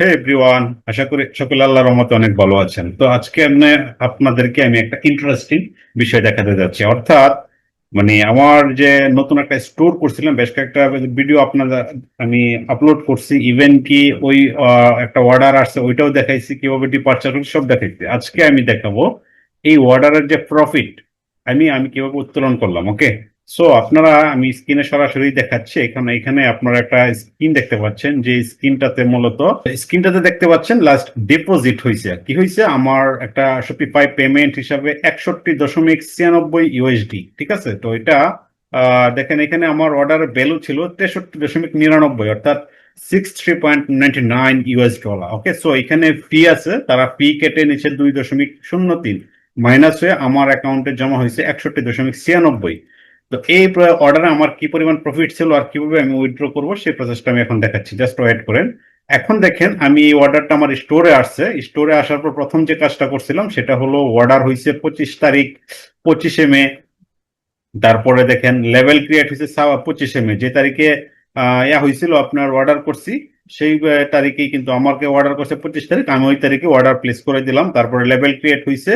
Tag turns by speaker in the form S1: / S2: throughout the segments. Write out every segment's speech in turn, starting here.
S1: হে everyone আশা করি সকলে আল্লাহর রহমতে অনেক ভালো আছেন। তো আজকে আমি, আপনাদেরকে আমি একটা ইন্টারেস্টিং বিষয় দেখাতে যাচ্ছি। অর্থাৎ মানে আমার যে নতুন একটা স্টোর করছিলাম, বেশ কয়েকটা ভিডিও আপনাদের আমি আপলোড করছি। ইভেন কি ওই একটা অর্ডার আসছে, ওইটাও দেখাইছি। কীভাবে ডিপার্চার সব দেখাইছি। আজকে আমি দেখাবো এই অর্ডারের যে প্রফিট আমি আমি কীভাবে উত্তোলন করলাম ওকে সো আপনারা, আমি স্ক্রিনে সরাসরি দেখাচ্ছি, এখানে এখানে আপনারা একটা স্ক্রিন দেখতে পাচ্ছেন, যে স্ক্রিনটাতে মূলত স্ক্রিনটাতে দেখতে পাচ্ছেন লাস্ট ডিপোজিট হয়েছে কি হয়েছে আমার একটা শপিফাই পেমেন্ট হিসাবে একষট্টি দশমিক ছিয়ানব্বই ইউএসডি ঠিক আছে? তো এটা দেখেন, এখানে আমার অর্ডার ভ্যালু ছিল তেষট্টি দশমিক নিরানব্বই, অর্থাৎ six three point ninety nine US dollar okay so এখানে ফি আছে, তারা ফি কেটে নিচ্ছে দুই দশমিক শূন্য তিন। মাইনাস হয়ে আমার অ্যাকাউন্টে জমা হয়েছে একষট্টি দশমিক ছিয়ানব্বই। তো এই অর্ডারে আমার কি পরিমাণ প্রফিট ছিল আর কীভাবে আমি উইথড্র করব সেই প্রসেসটা আমি এখন দেখাচ্ছি। জাস্ট ওয়েট করেন। এখন দেখেন, আমি এই অর্ডারটা আমার স্টোরে আসছে। স্টোরে আসার পর প্রথম যে কাজটা করছিলাম, সেটা হলো অর্ডার হয়েছে পঁচিশ তারিখ, পঁচিশে মে। তারপরে দেখেন লেভেল ক্রিয়েট হয়েছে পঁচিশে মে। যে তারিখে ইয়া হয়েছিল, আপনার অর্ডার করছি, সেই তারিখেই কিন্তু আমাকে অর্ডার করছে পঁচিশ তারিখ। আমি ওই তারিখে অর্ডার প্লেস করে দিলাম। তারপরে লেভেল ক্রিয়েট হয়েছে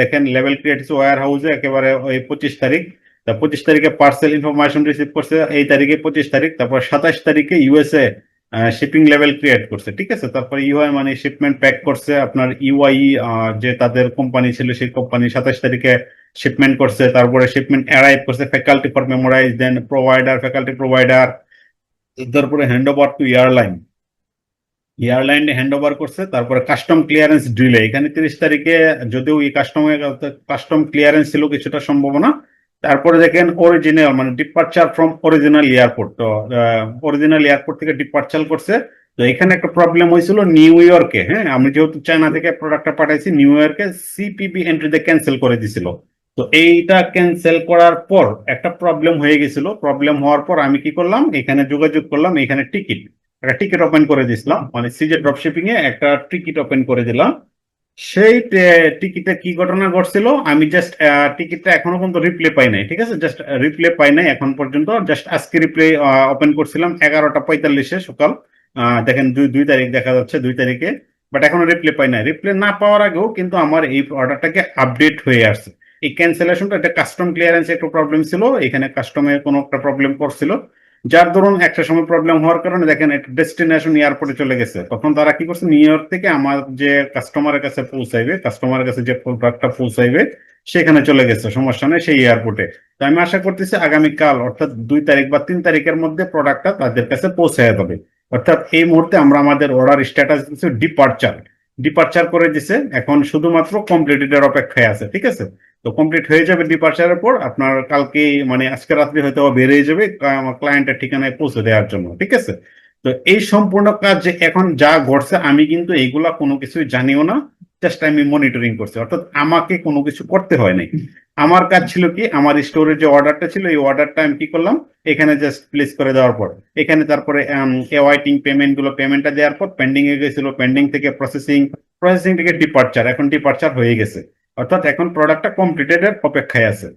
S1: দেখেন লেভেল ক্রিয়েট হয়েছে ওয়ার হাউসে একেবারে ওই পঁচিশ তারিখ। তা পঁচিশ তারিখে পার্সেল ইনফরমেশন রিসিভ করছে, এই তারিখে পঁচিশ তারিখ, তারপর সাতাশ তারিখে ইউএসএ শিপিং লেভেল ক্রিয়েট করছে, ঠিক আছে? তারপর ইউআই মানে শিপমেন্ট প্যাক করছে, আপনার ইউআই যে তাদের কোম্পানি ছিল সেই কোম্পানি সাতাশ তারিখে শিপমেন্ট করছে, তারপরে শিপমেন্ট অ্যারাইভ করছে faculty for memorize then provider faculty provider তারপরে hand over to airline airline hand over করছে, তারপরে কাস্টম ক্লিয়ারেন্স ডিলে এখানে তিরিশ তারিখে যদিও এই কাস্টমের কাস্টম ক্লিয়ারেন্স ছিল কিছুটা সম্ভাবনা তারপরে দেখেন অরিজিনাল মানে ডিপার্চার ফ্রম অরিজিনাল এয়ারপোর্ট তো অরিজিনাল এয়ারপোর্ট থেকে ডিপার্চার করছে। তো এখানে একটা প্রবলেম হয়েছিল নিউ ইয়র্কে হ্যাঁ? আমি যেহেতু চায়না থেকে প্রোডাক্টটা পাঠাইছি নিউ ইয়র্কে সিপিপি এন্ট্রিতে ক্যান্সেল করে দিছিল। তো এইটা ক্যান্সেল করার পর একটা প্রবলেম হয়ে গেছিল। প্রবলেম হওয়ার পর আমি কি করলাম? এখানে যোগাযোগ করলাম, এখানে টিকিট একটা টিকিট ওপেন করে দিছিলাম মানে সিজে ড্রপশিপিং এ একটা টিকিট ওপেন করে দিলাম। সেই টিকিটে কি ঘটনা ঘটছিল, আমি জাস্ট টিকিটটা এখনও পর্যন্ত রিপ্লে পাই নাই, ঠিক আছে? জাস্ট রিপ্লে পাই নাই এখন পর্যন্ত। জাস্ট আজকে রিপ্লে ওপেন করছিলাম এগারোটা পঁয়তাল্লিশে সকাল। দেখেন দুই দুই তারিখ দেখা যাচ্ছে, দুই তারিখে। বাট এখনও রিপ্লে পাই নাই। রিপ্লে না পাওয়ার আগেও কিন্তু আমার এই অর্ডারটাকে আপডেট হয়ে আসছে। এই ক্যান্সেলেশনটা একটা কাস্টম ক্লিয়ারেন্স একটু প্রবলেম ছিল, এখানে কাস্টমে কোনো একটা প্রবলেম করছিল। যার ধরুন একটা সময় প্রবলেম হওয়ার কারণে দেখেন একটা ডেস্টিনেশন এয়ারপোর্টে চলে গেছে। তখন তারা কি করছে? নিউ ইয়র্ক থেকে আমার যে কাস্টমারের কাছে পৌঁছাইবে কাস্টমারের কাছে যে প্রোডাক্টটা পৌঁছাইবে, সেখানে চলে গেছে। সমস্যা নেই সেই এয়ারপোর্টে তো আমি আশা করতেছি আগামীকাল, অর্থাৎ দুই তারিখ বা তিন তারিখের মধ্যে প্রোডাক্টটা তাদের কাছে পৌঁছায় যাবে। অর্থাৎ এই মুহূর্তে আমরা আমাদের অর্ডার স্ট্যাটাস দিচ্ছি ডিপার্চার ডিপার্চার করে দিছে, এখন শুধুমাত্র কমপ্লিটের অপেক্ষায় আছে, ঠিক আছে? তো কমপ্লিট হয়ে যাবে ডিপার্চারের পর আপনার কালকে মানে আজকে রাত্রি হয়তো বেরিয়ে যাবে আমার ক্লায়েন্টের ঠিকানায় পৌঁছে দেওয়ার জন্য, ঠিক আছে? তো এই সম্পূর্ণ কাজ যে এখন যা ঘটছে, আমি কিন্তু এইগুলা কোনো কিছুই জানিও না জাস্ট আমি মনিটরিং করছি। অর্থাৎ আমাকে কোনো কিছু করতে হয় নাই। আমার কাজ ছিল কি, আমার স্টোরের যে অর্ডারটা ছিল, এই অর্ডারটা আমি কি করলাম, এখানে জাস্ট প্লেস করে দেওয়ার পর। এখানে তারপরে এওয়াইটিং পেমেন্টগুলো পেমেন্টটা দেওয়ার পর পেন্ডিং এ গেছিল পেন্ডিং থেকে প্রসেসিং প্রসেসিং থেকে ডিপার্চার এখন ডিপার্চার হয়ে গেছে। অর্থাৎ এখন প্রোডাক্টটা কমপ্লিটেড এর অপেক্ষায় আছে।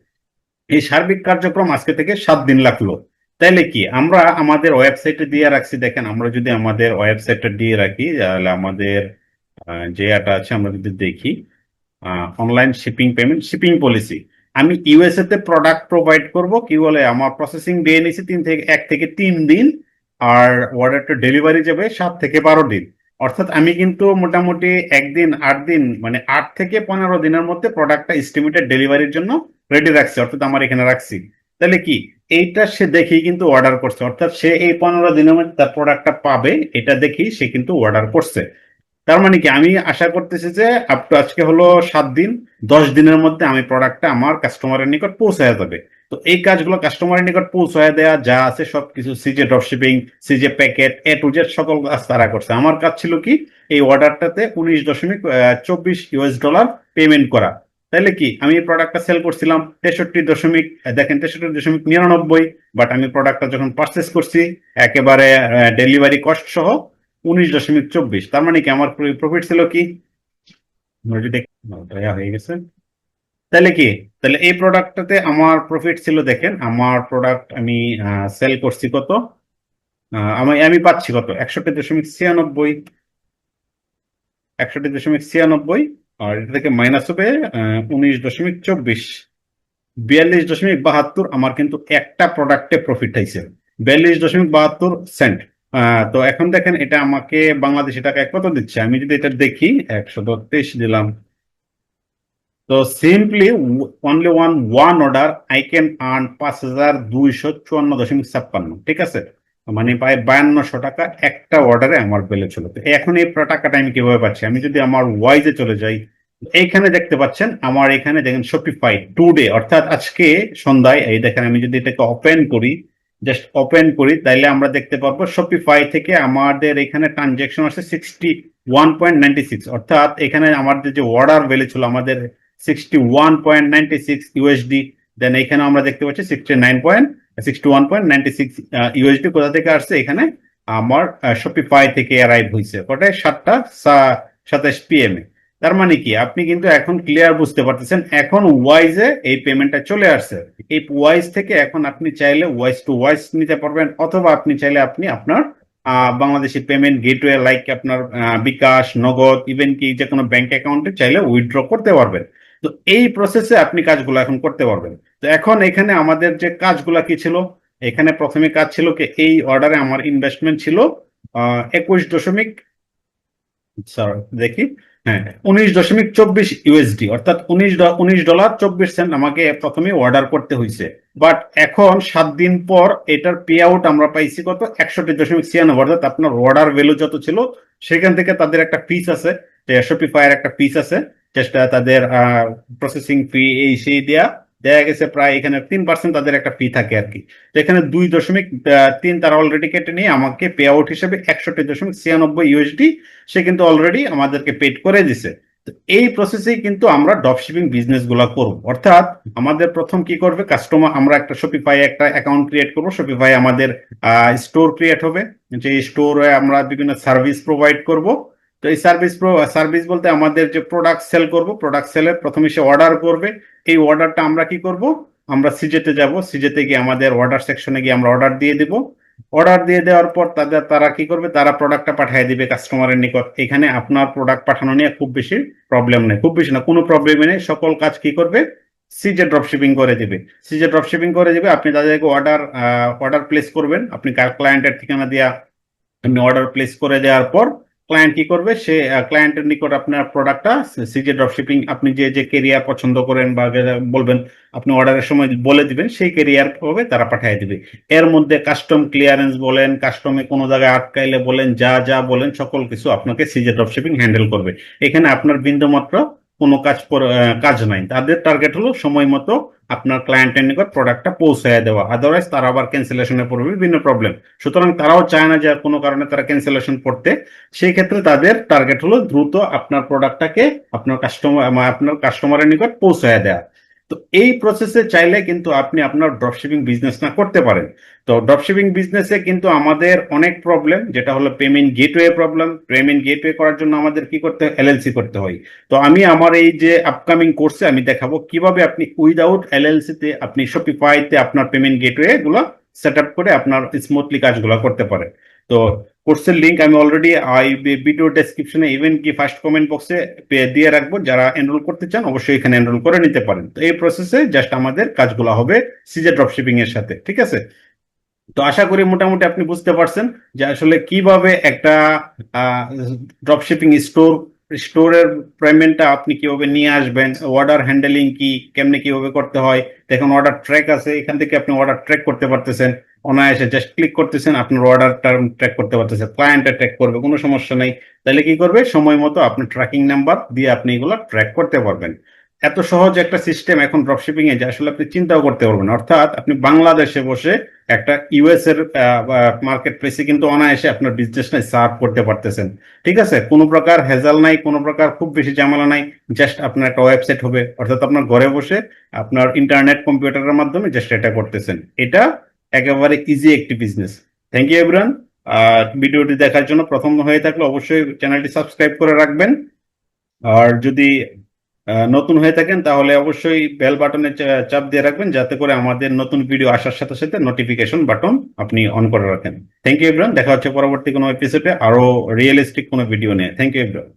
S1: এই সার্বিক কার্যক্রম আজকে থেকে সাত দিন লাগল। তাইলে কি, আমরা আমাদের ওয়েবসাইটে দিয়ে রাখছি, দেখেন, আমরা যদি আমাদের ওয়েবসাইটটা দিয়ে রাখি, তাহলে আমাদের যে এটা আছে, আমরা যদি দেখি online shipping payment shipping policy আমি ইউএসএ তে প্রোডাক্ট প্রোভাইড করব, কি বলে, আমার প্রসেসিং ডে নিয়েছি তিন থেকে, এক থেকে তিন দিন, আর অর্ডারটা ডেলিভারি যাবে সাত থেকে বারো দিন। অর্থাৎ আমি কিন্তু মোটামুটি একদিন, আট দিন মানে আট থেকে পনেরো দিনের মধ্যে প্রোডাক্টটা এস্টিমেটেড ডেলিভারির জন্য রেডি রাখছি, অর্থাৎ আমার এখানে রাখছি। তাহলে কি? এইটা সে দেখেই কিন্তু অর্ডার করছে। অর্থাৎ সে এই পনেরো দিনের মধ্যে তার প্রোডাক্টটা পাবে, এটা দেখেই সে কিন্তু অর্ডার করছে। তার মানে কি? আমি আশা করতেছি যে আপ টু আজকে হলো সাত দিন। দশ দিনের মধ্যে আমি প্রোডাক্টটা আমার কাস্টমারের নিকট পৌঁছায় যাবে। তো এই কাজগুলো কাস্টমারের নিকট পৌঁছায় দেওয়া যা আছে সবকিছু সিজে ড্রপশিপিং সিজে প্যাকেট এ টু জেড সকল কাজ তারা করছে। আমার কাজ ছিল কি? এই অর্ডারটাতে উনিশ দশমিক চব্বিশ ইউএস ডলার পেমেন্ট করা। তাহলে কি? আমি এই প্রোডাক্টটা সেল করছিলাম তেষট্টি দশমিক, দেখেন তেষট্টি দশমিক নিরানব্বই বাট আমি প্রোডাক্টটা যখন পারচেস করছি, একেবারে ডেলিভারি কস্ট সহ উনিশ দশমিক চব্বিশ। তার মানে কি আমার প্রফিট ছিল কি? হয়ে গেছে। তাহলে কি? তাহলে এই প্রোডাক্টটাতে আমার প্রফিট ছিল, দেখেন, আমার প্রোডাক্ট আমি সেল করছি কত? আমি আমি পাচ্ছি কত? একষট্টি দশমিক ছিয়ানব্বই। একষট্টি দশমিক ছিয়ানব্বই, আর এটা থেকে মাইনাস হবে উনিশ দশমিক চব্বিশ। বিয়াল্লিশ দশমিক বাহাত্তর, আমার কিন্তু একটা প্রোডাক্টে প্রফিট হয়েছে। বিয়াল্লিশ দশমিক বাহাত্তর সেন্ট তো এখন দেখেন এটা আমাকে বাংলাদেশি টাকা কত দিচ্ছে? আমি যদি এটা দেখি, একশো তেইশ দিলাম। তো simply only one one order I can earn পাঁচ হাজার দুইশো চুয়ান্ন দশমিক ছাপ্পান্ন, ঠিক আছে? মানে প্রায় বায়ান্নশো টাকা একটা অর্ডারে আমার বেলে ছিল। তো এখন এই টাকাটা আমি কীভাবে পাচ্ছি? আমি যদি আমার ওয়াইজে চলে যাই, এইখানে দেখতে পাচ্ছেন, আমার এখানে দেখেন শপিফাই টুডে অর্থাৎ আজকে সন্ধ্যায়, এই দেখেন আমি যদি এটাকে ওপেন করি জাস্ট ওপেন করি, তাইলে আমরা দেখতে পারব শপিফাই থেকে আমাদের এখানে ট্রানজেকশন আছে sixty one point ninety six অর্থাৎ এখানে আমাদের যে অর্ডার ভ্যালু ছিল আমাদের sixty one point ninety six USD then এখানে আমরা দেখতে পাচ্ছি sixty nine point sixty one point ninety six USD কোথা থেকে আসছে? এখানে আমার শপিফাই থেকে অ্যারাইভ হয়েছে। কটায় সাতটা সাতাশ পিএম এ। তার মানে কি? আপনি কিন্তু এখন ক্লিয়ার বুঝতে পারতেছেন, এখন ওয়াইজে এই পেমেন্টটা চলে আসছে। এই ওয়াইজ থেকে এখন আপনি চাইলে ওয়াইজ টু ওয়াইজ নিতে পারবেন, অথবা আপনি চাইলে আপনি আপনার বাংলাদেশি পেমেন্ট গেটওয়ে লাইক আপনার বিকাশ, নগদ ইভেন কি যে কোনো ব্যাংক অ্যাকাউন্টে চাইলে উইথড্র করতে পারবেন। তো এই প্রসেসে আপনি কাজগুলো এখন করতে পারবেন। তো এখন এখানে আমাদের যে কাজগুলো কি ছিল? এখানে প্রথমে কাজ ছিল কি? এই অর্ডারে আমার ইনভেস্টমেন্ট ছিল একুশ দশমিক দেখি। হ্যাঁ উনিশ দশমিক চব্বিশ ইউএসডি অর্থাৎ উনিশ উনিশ ডলার, চব্বিশ সেন্ট আমাকে প্রথমে অর্ডার করতে হয়েছে বাট এখন সাত দিন পর এটার পে আউট আমরা পাইছি কত? একষট্টি দশমিক ছিয়ানব্বই, অর্থাৎ আপনার অর্ডার ভ্যালু যত ছিল, সেখান থেকে তাদের একটা ফিস আছে ফায়ার একটা ফিস আছে চেষ্টা তাদের প্রসেসিং ফি এই সেই দেয়া। দেখা গেছে প্রায় এখানে তিন পার্সেন্ট তাদের একটা ফি থাকে আর কি। তো এখানে দুই দশমিক তিন তারা অলরেডি কেটে নিয়ে আমাকে পে আউট হিসেবে একষট্টি দশমিক ছিয়ানব্বই ইউএসডি সে কিন্তু অলরেডি আমাদেরকে পেড করে দিছে। তো এই প্রসেসেই কিন্তু আমরা ড্রপ শিপিং বিজনেসগুলা করব। অর্থাৎ আমাদের প্রথম কি করবে? কাস্টমার আমরা একটা শপিফাই একটা অ্যাকাউন্ট ক্রিয়েট করব। শপিফাই আমাদের স্টোর ক্রিয়েট হবে। যে স্টোরে আমরা বিভিন্ন সার্ভিস প্রোভাইড করব। তো এই সার্ভিস সার্ভিস বলতে আমাদের যে প্রোডাক্ট সেল করব প্রোডাক্ট সেলের প্রথমে সে অর্ডার করবে। এই অর্ডারটা আমরা কি করব? আমরা সিজেতে যাব। সিজেতে গিয়ে আমাদের অর্ডার সেকশনে গিয়ে আমরা অর্ডার দিয়ে দিব। অর্ডার দিয়ে দেওয়ার পর তাদের, তারা কি করবে? তারা প্রোডাক্টটা পাঠিয়ে দিবে কাস্টমারের নিকট। এখানে আপনার প্রোডাক্ট পাঠানো নিয়ে খুব বেশি প্রবলেম নেই। খুব বেশি না, কোনো প্রবলেম নেই। সকল কাজ কি করবে? সিজে ড্রপ শিপিং করে দিবে। সিজে ড্রপ শিপিং করে দিবে। আপনি তাদেরকে অর্ডার অর্ডার প্লেস করবেন। আপনি ক্লায়েন্টের ঠিকানা দিয়া আপনি অর্ডার প্লেস করে দেওয়ার পর ক্লায়েন্ট কি করবে? সে ক্লায়েন্টের নিকট আপনার প্রোডাক্টটা সিজে ড্রপশিপিং আপনি যে যে কেরিয়ার পছন্দ করেন বা বলবেন, আপনি অর্ডারের সময় বলে দিবেন, সেই কেরিয়ার হবে তারা পাঠিয়ে দিবে। এর মধ্যে কাস্টম ক্লিয়ারেন্স বলেন কাস্টমে কোনো জায়গায় আটকাইলে বলেন, যা যা বলেন, সকল কিছু আপনাকে সিজে ড্রপশিপিং হ্যান্ডেল করবে। এখানে আপনার বিন্দুমাত্র কোনো কাজ কাজ নাই। তাদের টার্গেট হলো সময় মতো আপনার ক্লায়েন্টের নিকট প্রোডাক্টটা পৌঁছায় দেওয়া। আদারওয়াইজ তারা আবার ক্যান্সেলেশনে পড়বে, বিভিন্ন প্রবলেম সুতরাং তারাও চায় না যে কোনো কারণে তারা ক্যান্সেলেশন পড়তে সেই ক্ষেত্রে তাদের টার্গেট হলো দ্রুত আপনার প্রোডাক্টটাকে আপনার কাস্টমার আপনার কাস্টমারের নিকট পৌঁছায় দেওয়া তো এই প্রসেসে চাইলে কিন্তু আপনি আপনার ড্রপশিপিং বিজনেস না করতে পারেন। তো ড্রপশিপিং বিজনেসে কিন্তু আমাদের অনেক প্রবলেম যেটা হলো payment gateway problem payment gateway করার জন্য আমাদের কি করতে এলএলসি করতে হয়। তো আমি আমার এই যে আপকামিং কোর্সে আমি দেখাবো কীভাবে আপনি উইদাউট এলএলসি তে আপনি শপিফাইতে আপনার পেমেন্ট গেটওয়ে গুলো সেট আপ করে আপনার স্মুথলি কাজগুলো করতে পারেন। তো কোর্সের লিঙ্ক আমি অলরেডি আই ভিডিও ডেসক্রিপশনে ইভেন কি ফার্স্ট কমেন্ট বক্সে দিয়ে রাখব। যারা এনরোল করতে চান, অবশ্যই এখানে এনরোল করে নিতে পারেন। তো এই প্রসেসে জাস্ট আমাদের কাজগুলো হবে সিজে ড্রপশিপিং এর সাথে, ঠিক আছে? তো আশা করি মোটামুটি আপনি বুঝতে পারছেন যে আসলে কীভাবে একটা ড্রপশিপিং স্টোর স্টোরের পেমেন্টটা আপনি কীভাবে নিয়ে আসবেন অর্ডার হ্যান্ডেলিং কি, কেমনে কীভাবে করতে হয়। দেখুন অর্ডার ট্র্যাক আছে, এখান থেকে আপনি অর্ডার ট্র্যাক করতে পারতেছেন। অনায়াসে জাস্ট ক্লিক করতেছেন, আপনার অর্ডারটা ট্র্যাক করতে পারতেছে ক্লায়েন্টটা ট্র্যাক করবে, কোনো সমস্যা নেই। তাহলে কি করবে? সময় মতো আপনি ট্র্যাকিং নাম্বার দিয়ে আপনি এগুলো ট্র্যাক করতে পারবেন। এত সহজ একটা সিস্টেম এখন ড্রপশিপিং এ যে আসলে আপনি চিন্তাও করতে পারবেন অর্থাৎ আপনি বাংলাদেশে বসে একটা ইউএস এর মার্কেট প্লেসে কিন্তু অনায়াসে আপনার বিজনেসটা সার্ভ করতে পারতেছেন। ঠিক আছে? কোনো প্রকার হেজাল নাই, কোনো প্রকার খুব বেশি ঝামেলা নাই জাস্ট আপনার একটা ওয়েবসাইট হবে। অর্থাৎ আপনার ঘরে বসে আপনার ইন্টারনেট কম্পিউটারের মাধ্যমে জাস্ট এটা করতেছেন। এটা একেবারে ইজি একটি বিজনেস থ্যাংক ইউ এভরিওয়ান আর ভিডিওটি দেখার জন্য প্রথম হয়ে থাকলে অবশ্যই চ্যানেলটি সাবস্ক্রাইব করে রাখবেন। আর যদি নতুন হয়ে থাকেন, তাহলে অবশ্যই বেল বাটনে চাপ দিয়ে রাখবেন, যাতে করে আমাদের নতুন ভিডিও আসার সাথে সাথে নোটিফিকেশন বাটন আপনি অন করে রাখেন। থ্যাংক ইউ এভরিওয়ান দেখা হচ্ছে পরবর্তী কোনো এপিসোডে আরও রিয়েলিস্টিক কোনো ভিডিও নিয়ে। Thank you everyone